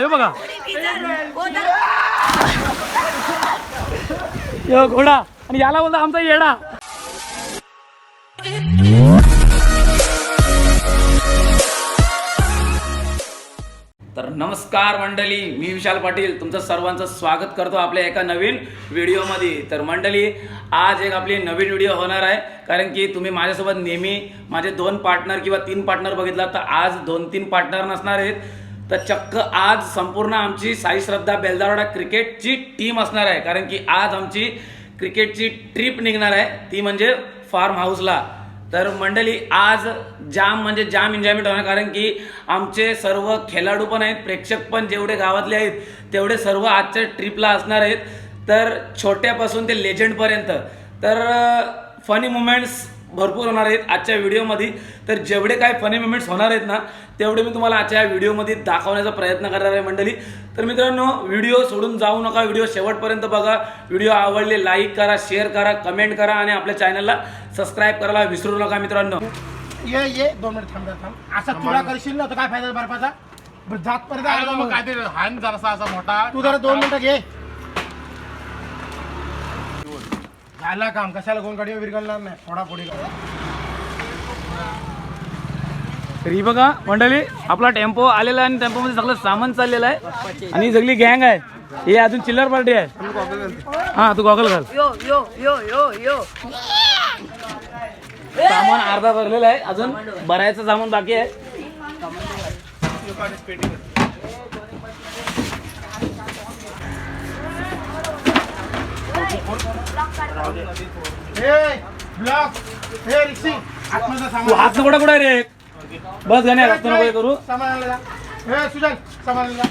तर बघा. यो घोडा आणि याला आमचा येडा. तर नमस्कार मंडळी मी विशाल पाटील. तुमचं सर्वांचं स्वागत करतो आपल्या एका नवीन व्हिडिओमध्ये. तर मंडळी आज एक आपली नवीन व्हिडिओ होणार आहे. कारण की तुम्ही माझ्यासोबत नेहमी माझे दोन पार्टनर किंवा तीन पार्टनर बघितला तर आज दोन तीन पार्टनर नसणार आहेत. तर चक्क आज संपूर्ण आमची साई श्रद्धा बेलदारवाडा क्रिकेटची टीम असणार आहे. कारण की आज आमची क्रिकेटची ट्रिप निघणार आहे. ती म्हणजे फार्म हाऊसला तर मंडळी आज जाम म्हणजे जाम एन्जॉयमेंट होणार. कारण की आमचे सर्व खेळाडू पण आहेत प्रेक्षक पण जेवढे गावातले आहेत तेवढे सर्व आजच्या ट्रिपला असणार आहेत. तर छोट्यापासून ते लेजंडपर्यंत तर फनी मुमेंट्स भरपूर होणार आहेत आजच्या व्हिडिओमध्ये. तर जेवढे काय फनी मुमेंट्स होणार आहेत ना तेवढे मी तुम्हाला आजच्या व्हिडिओमध्ये दाखवण्याचा प्रयत्न करणार आहे मंडळी. तर मित्रांनो व्हिडिओ सोडून जाऊ नका व्हिडिओ शेवटपर्यंत बघा. व्हिडिओ आवडले लाईक करा शेअर करा कमेंट करा आणि आपल्या चॅनलला सबस्क्राईब करायला विसरू नका मित्रांनो. ये ये दोन मिनिट थांब थांब. असा तुला करशील ना तर काय फायदा बर्फाचा? बरं, जात पर्यंत काय आला मग. मग. काहीतरी हान जरासा असा मोठा. तू जरा दोन मिनिटं घे. झाला काम. कशाला कोण गाडीवर विरघळणार नाही थोडा पुढे तर ही बघा मंडळी आपला टेम्पो आलेला आहे आणि टेम्पो मध्ये सगळं सामान चाललेलं आहे. आणि ही सगळी गँग आहे. ही अजून चिल्लर पार्टी आहे. हा तू गॉगल घाल. यो यो यो यो यो. सामान अर्धा भरलेलं आहे. अजून भरायचं सामान बाकी आहे हे ब्लॉक हे रिक्षी आतमध्ये तू हात नको कुठे रे बस गाणे हात नको हे करू सामान आणलं हे सामान आणलं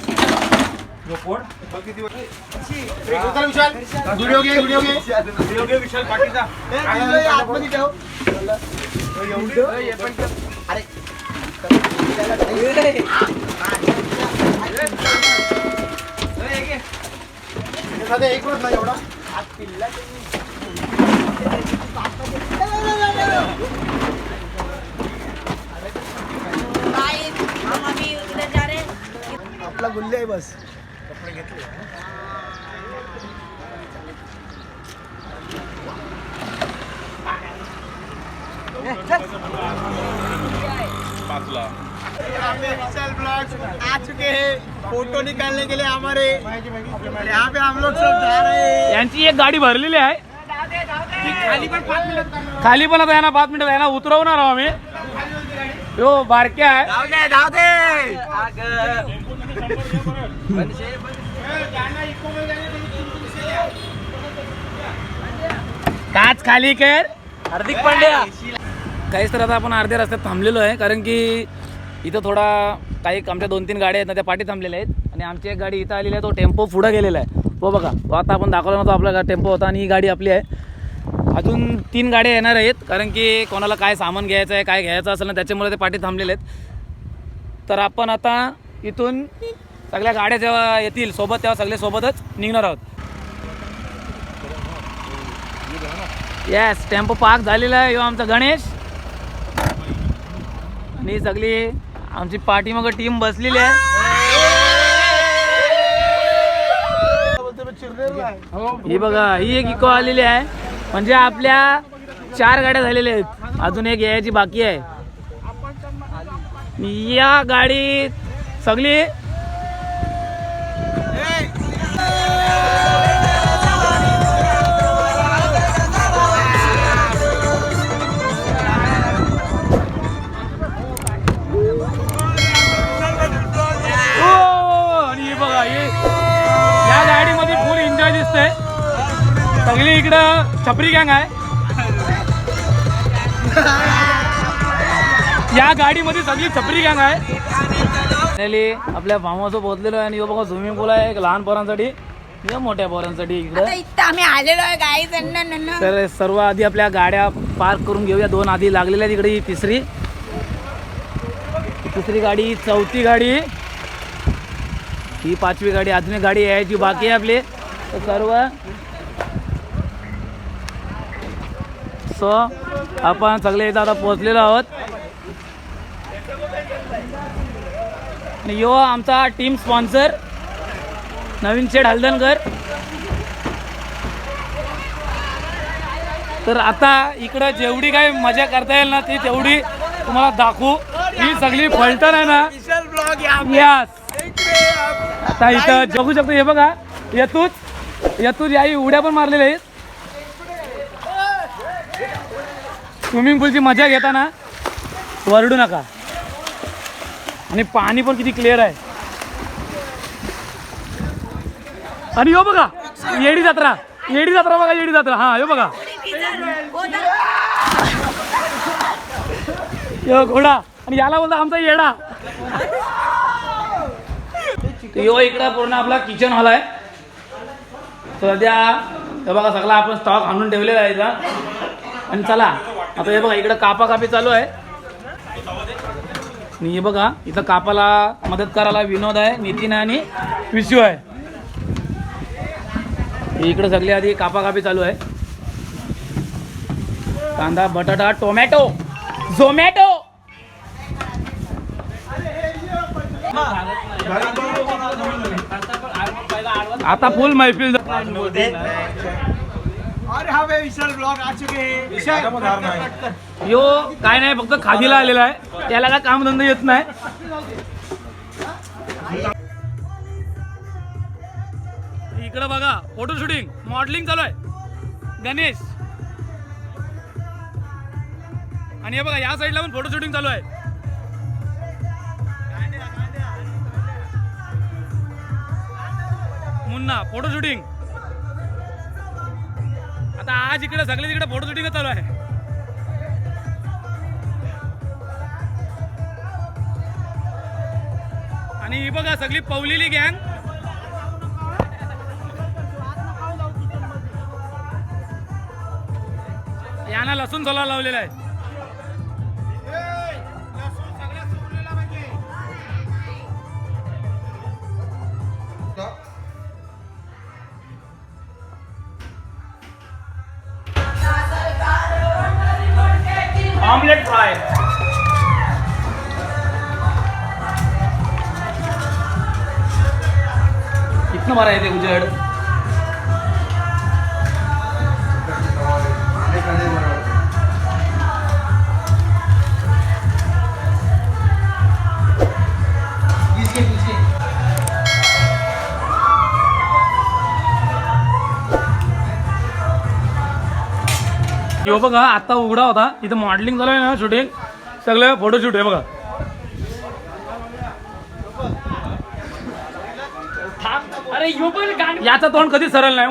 व्हिडिओ घे व्हिडिओ घे एखादा एक नाही एवढा. गाइस हम अभी उधर जा रहे हैं आपला गुल्ले आहे बस. विशाल ब्लॉग आ चुके हैं. फोटो निकालने के लिए हमारे यहाँ पे हम लोग सब जा रहे हैं। यांची एक गाडी भरलेली आहे. खाली पण पाच मिनिट खाली पण आता यांना पाच मिनिटं यांना उतरवणार आहोत आम्ही. यो बारक्या आहे. धाव दे धाव दे. काच खाली कर हार्दिक पांड्या. काहीच तर आता आपण अर्ध्या रस्त्यात थांबलेलो आहे कारण की इथं थोडा काही आमच्या दोन तीन गाड्या आहेत ना त्या पाठी थांबलेल्या आहेत. आणि आमची एक गाडी इथं आलेली आहे तो टेम्पो पुढं गेलेला आहे. तो बघा तो आता आपण दाखवला नव्हता आपला टेम्पो होता आणि ही गाडी आपली आहे. अजून तीन गाड्या येणार आहेत कारण की कोणाला काय सामान घ्यायचं आहे काय घ्यायचं असेल ना त्याच्यामुळे ते पाठी थांबलेले आहेत. तर आपण आता इथून सगळ्या गाड्या जेव्हा येतील सोबत तेव्हा सगळे सोबतच निघणार आहोत. येस टेम्पो पार्क झालेला आहे आमचा गणेश. आणि सगळी आमची पाठी मग टीम बसलेली आहे. ही बघा ही एक इको आलेली आहे. म्हणजे आपल्या चार गाड्या झालेल्या आहेत. अजून एक यायची बाकी आहे. या गाडीत सगळी सगळी इकडं छपरी गँग आहे. या गाडीमध्ये सगळी छपरी गँग आहे. आपल्या फार्महाऊसवर पोहोचलेलो आहे आणि बघा स्विमिंग पूल आहे एक लहान पोरांसाठी. या मोठ्या पोरांसाठी इकडं. आम्ही आलेलो आहे तर सर्व आधी आपल्या गाड्या पार्क करून घेऊया. दोन आधी लागलेल्या ही तिसरी. तिसरी गाडी चौथी गाडी. ही पाचवी गाडी अजून एक गाडी यायची बाकी आहे आपली. तर सर्व सो आपण सगळे इथं आता पोहोचलेलो आहोत. आणि यो आमचा टीम स्पॉन्सर नवीन शेठ हलदनकर. तर आता इकडं जेवढी काही मजा करता येईल ना ती तेवढी तुम्हाला दाखवू. ही सगळी फलटण आहे ना. आता इथं जगू शकतो. हे बघा. येतूच. येतूच. याही उड्या पण मारलेल्या आहेत. स्विमिंग पूलची मजा घेताना वरडू नका. आणि पाणी पण किती क्लिअर आहे. आणि यो बघा येडी जत्रा. येडी जत्रा बघा येडी जत्रा. हा यो बघा. यो घोडा आणि याला बोलता आमचा येडा. यो इकडं पूर्ण आपला किचन हॉल आहे. सध्या बघा सगळा आपण स्टॉक आणून ठेवलेला आहे आणि चला. आता हे बघा इकडं कापा कापी चालू आहे. आणि हे बघा इथं कापाला मदत करायला विनोद आहे नितीन आहे आणि विशू आहे. इकडे इकडं सगळी आधी कापा कापी चालू आहे. कांदा बटाटा टोमॅटो. झोमॅटो. आता फुल मैफिल यो काय नाही फक्त खादीला आलेला आहे. त्याला काय कामधंदा येत नाही. इकडं बघा फोटो शूटिंग मॉडेलिंग चालू आहे. गणेश. आणि हे बघा या साईडला पण फोटो शूटिंग चालू आहे. मुन्ना फोटो शूटिंग आता आज इकडे सगळे तिकडे फोटो शूटिंग चालू आहे. आणि ही बघा सगळी पवलेली गँग यांना लसूण सोला लावलेला आहे. कितना आहे ते उजेड. उजड़ बघा आता उघडा होता. इथं मॉडेलिंग चालू आहे ना शूटिंग सगळं फोटोशूट आहे बघा. अरे यो पण याचा तोंड कधी सरळ नाही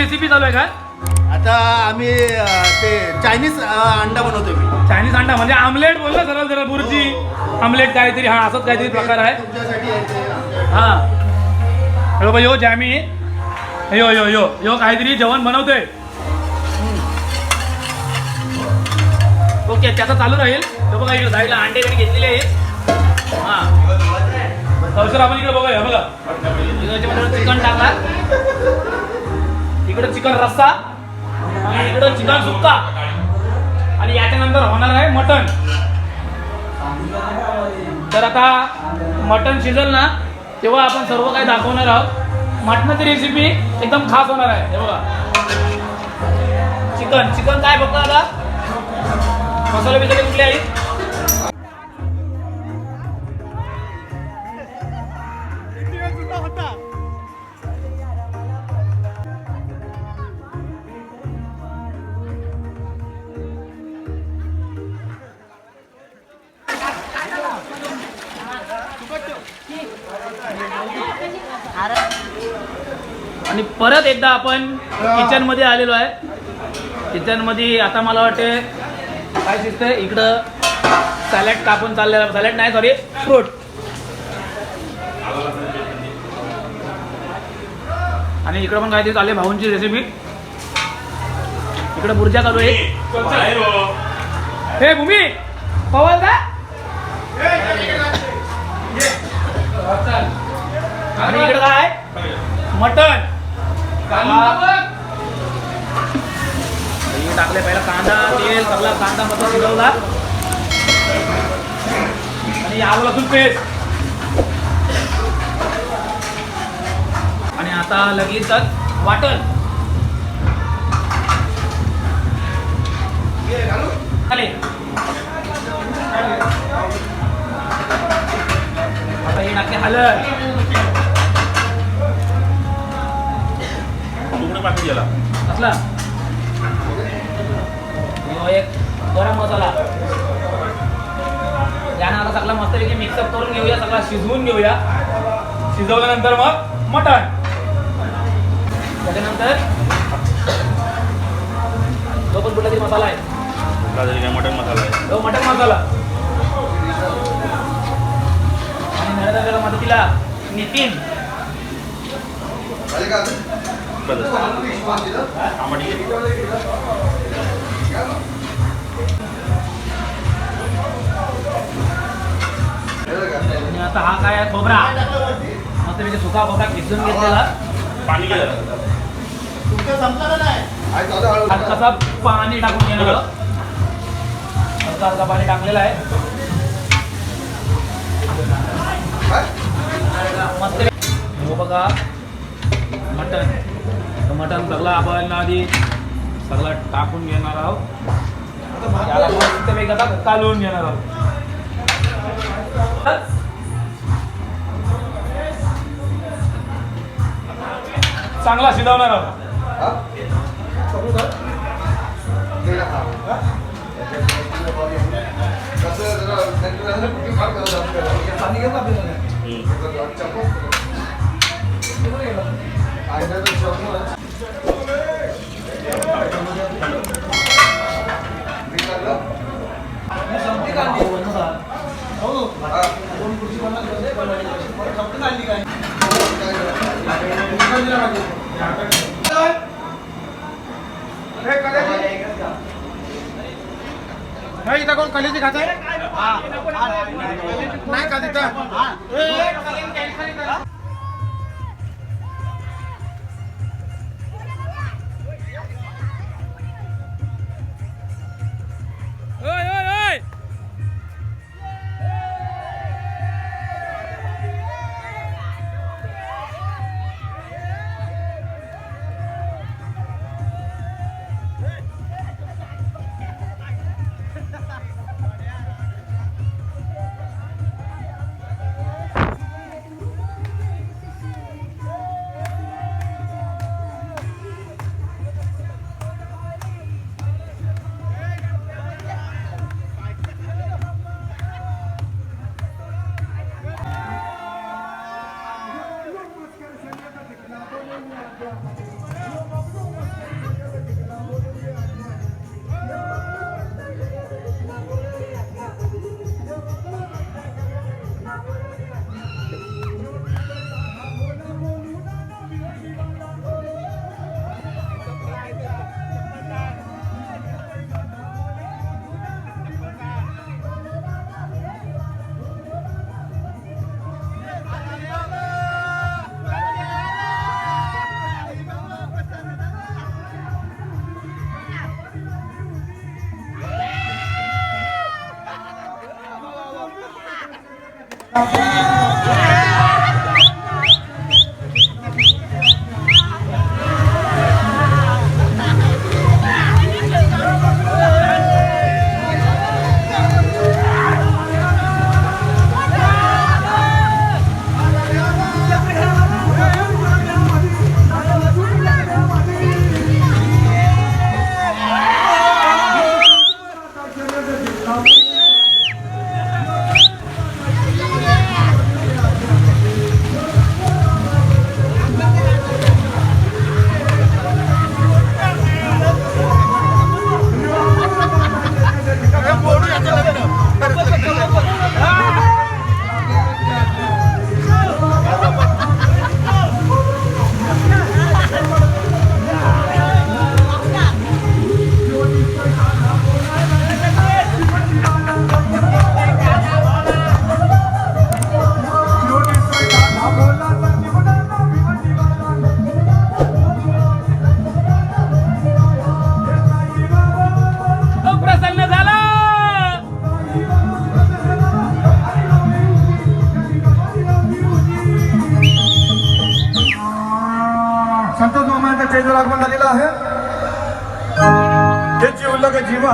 रेसिपी चालू आहे का आता आम्ही अं, ते चायनीज अं, अंडा बनवतोय मी. चायनीज अंडा म्हणजे आमलेट बोलला सरळ सरळ बुर्जी आमलेट काहीतरी हा असंच काहीतरी प्रकार आहे. तुमच्यासाठी आहे ते. हा. बाई यो जॅमी. यो यो यो यो काहीतरी जेवण बनवतोय. ओके त्याचा चालू राहील. तो बघा इकडे साईडला अंडे कधी घेतलेले आहेत. हा. तवसर आपण इकडे बघा. इकडे याच्यामध्ये चिकन टाकला इकडं चिकन रस्सा आणि इकडं चिकन सुक्का. आणि याच्यानंतर होणार आहे मटन तर आता मटन शिजल ना तेव्हा आपण सर्व काही दाखवणार आहोत. मटणाची रेसिपी एकदम खास होणार आहे. हे बघा. चिकन चिकन काय बघता आता? मसाले बिसाले कुठले आहेत आपण किचनमध्ये आलेलो आहे. किचनमध्ये आता मला वाटते काय दिसतंय? इकडं सॅलड कापून चाललेलं सॅलेड नाही सॉरी फ्रूट आणि इकडं पण काहीतरी चालले भाऊंची रेसिपी इकडं बुर्जा चालू आहे. हे भूमी पवाल का? आणि इकडं काय मटन टाकले पहिला कांदा तेल सगळा कांदा मस्त शिजवला आणि आलं लसूण पेस्ट. आणि आता लगेच वाटण. आता हे टाकले हलद. कसला ह्यो एक गरम मसाला. यानं आता सगळा मस्तपैकी मिक्सअप करून घेऊया सगळा शिजवून घेऊया. शिजवल्यानंतर मग मटण. त्याच्यानंतर जो पण कुठला तरी मसाला आहे. मटन मसाला आहे. तो मटण मसाला. आणि नळदगला मदतीला. नितीन. आता हा काय आहे? खोबरा. मस्त म्हणजे सुका खोबरा खिचून घेतलेला. पाणी गेलं. तुमचं संपलं का नाही? आज कसा पाणी टाकून घेणार? हलका हलका पाणी टाकलेलं आहे? मस्त हो बघा. मटन मटन सगळं आपण आधी. सगळं टाकून घेणार आहोत. याला मस्तपैकी आता कालवून घेणार आहोत. चांगला शिजवणार आहोत. नाही इथं कोण कलेची खात आहे नाही का तिथं? तो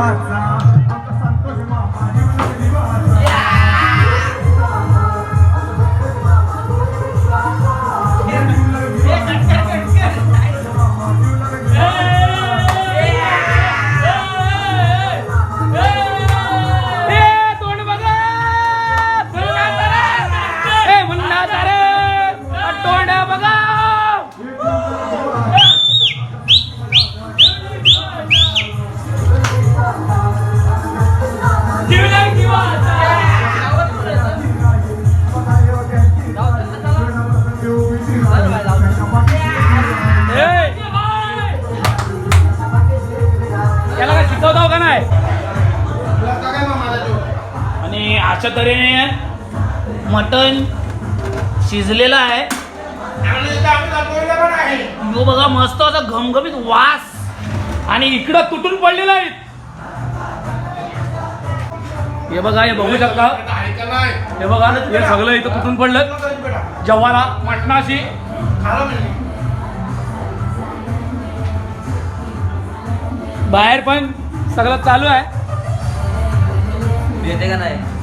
वाचा आणि अशा तऱ्हेने मटण शिजलेलं आहे. यो बघा मस्त असा घमघमीत वास. आणि इकडं तुटून पडलेलं आहे. हे बघा हे बघू शकता. हे बघा हे सगळं इथं तुटून पडलं. जव्हाला मटणाशी. बाहेर पण सगळं चालू आहे. येते का नाही?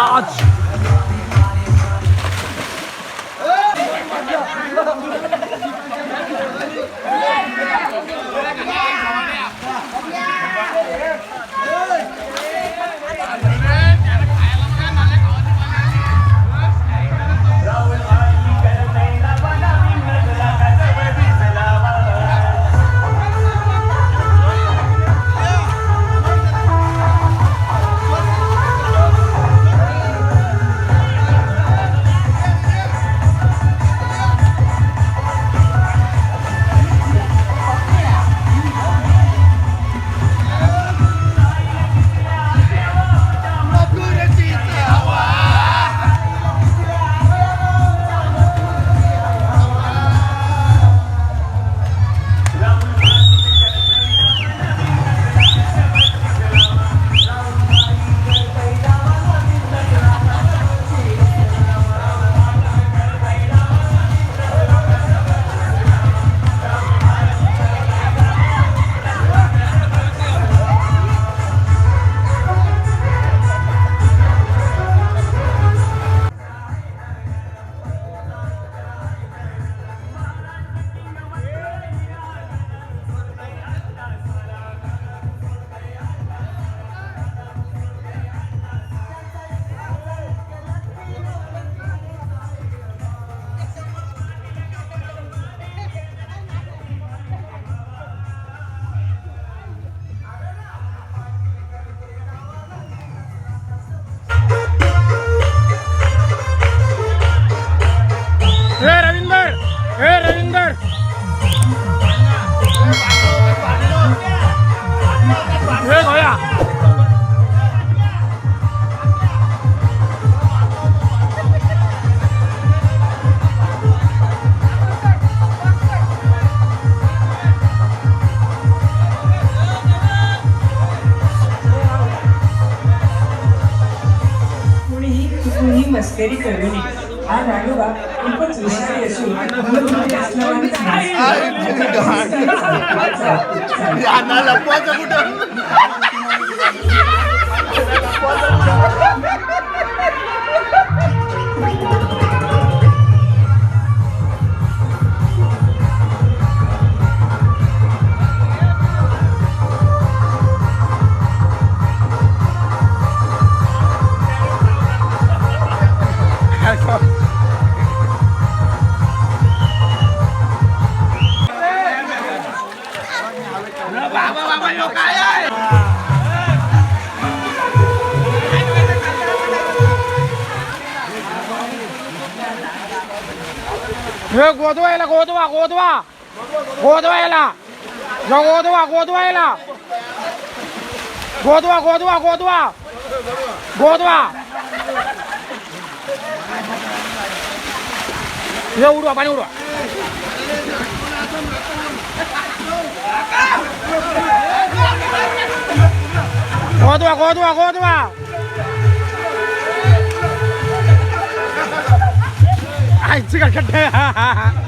आज periférico गोदवा याला गोदवा गोदवा गोदवा याला जो गोदवा गोदवा याला गोदवा गोदवा गोदवा गोदवा हे उडवा पाणी उडवा गोदवा गोदवा गोदवा आईची का खड्डे एक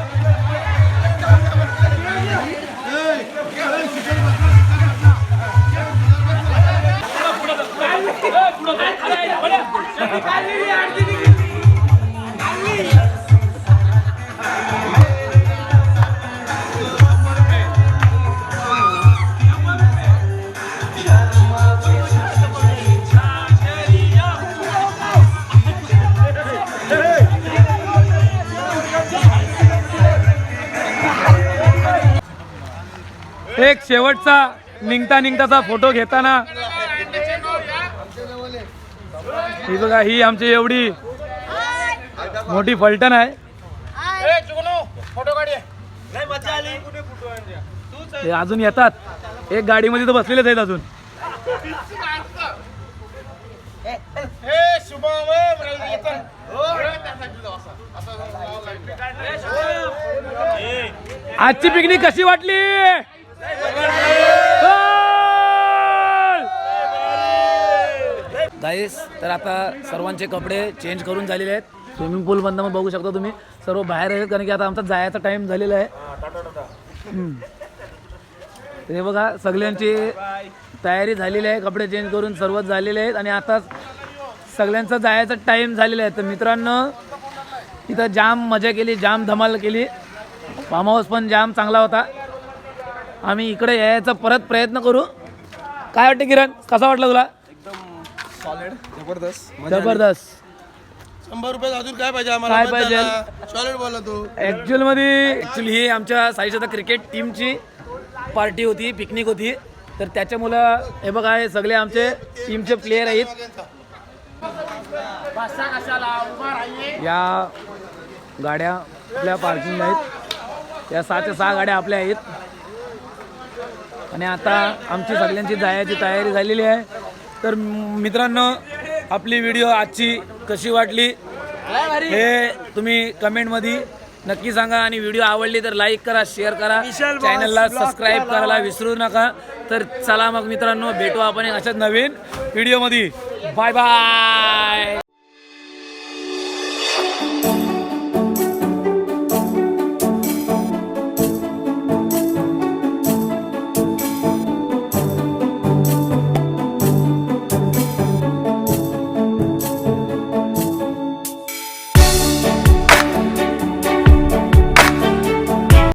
शेवटचा निघता निघताचा फोटो घेताना ही बघा ही आमची एवढी मोठी फलटण आहे. हे अजून येतात. एक गाडीमध्ये तर बसलेलेच आहेत अजून. आजची पिकनिक कशी वाटली? गाईस तर आता सर्वांचे कपडे चेंज करून झालेले आहेत. स्विमिंग पूल बंद मग बघू शकता तुम्ही. सर्व बाहेर आहेत कारण की आता आमचा जायचा टाइम झालेला आहे. ते बघा सगळ्यांची तयारी झालेली आहे. कपडे चेंज करून सर्वच झालेले आहेत. आणि आता सगळ्यांचा जायचा टाइम झालेला आहे. तर मित्रांनो इथं जाम मजा केली जाम धमाल केली. फार्म हाऊस पण जाम चांगला होता. आम्ही इकडे यायचा परत प्रयत्न करू. काय वाटतं किरण? कसा वाटला तुला? जबरदस्त. शंभर रुपये अजून काय पाहिजे काय पाहिजे? सॉलिड बोलला तू. ऍक्च्युअलमध्ये ऍक्च्युली ही आमच्या साईच्या आता क्रिकेट टीमची पार्टी होती पिकनिक होती. तर त्याच्यामुळं हे बघा हे सगळे आमचे टीमचे प्लेयर आहेत. या गाड्या आपल्या पार्किंगला आहेत. या सहाच्या सहा गाड्या आपल्या आहेत. आणि आता आमची सगळ्यांची जायची तयारी झालेली आहे. तर मित्रांनो आपली व्हिडिओ आजची कशी वाटली? हे तुम्ही कमेंटमध्ये नक्की सांगा आणि व्हिडिओ आवडली तर लाईक करा शेअर करा. चॅनलला सबस्क्राईब करायला विसरू नका. तर चला मग मित्रांनो भेटू आपण एक अशाच नवीन व्हिडिओमध्ये बाय बाय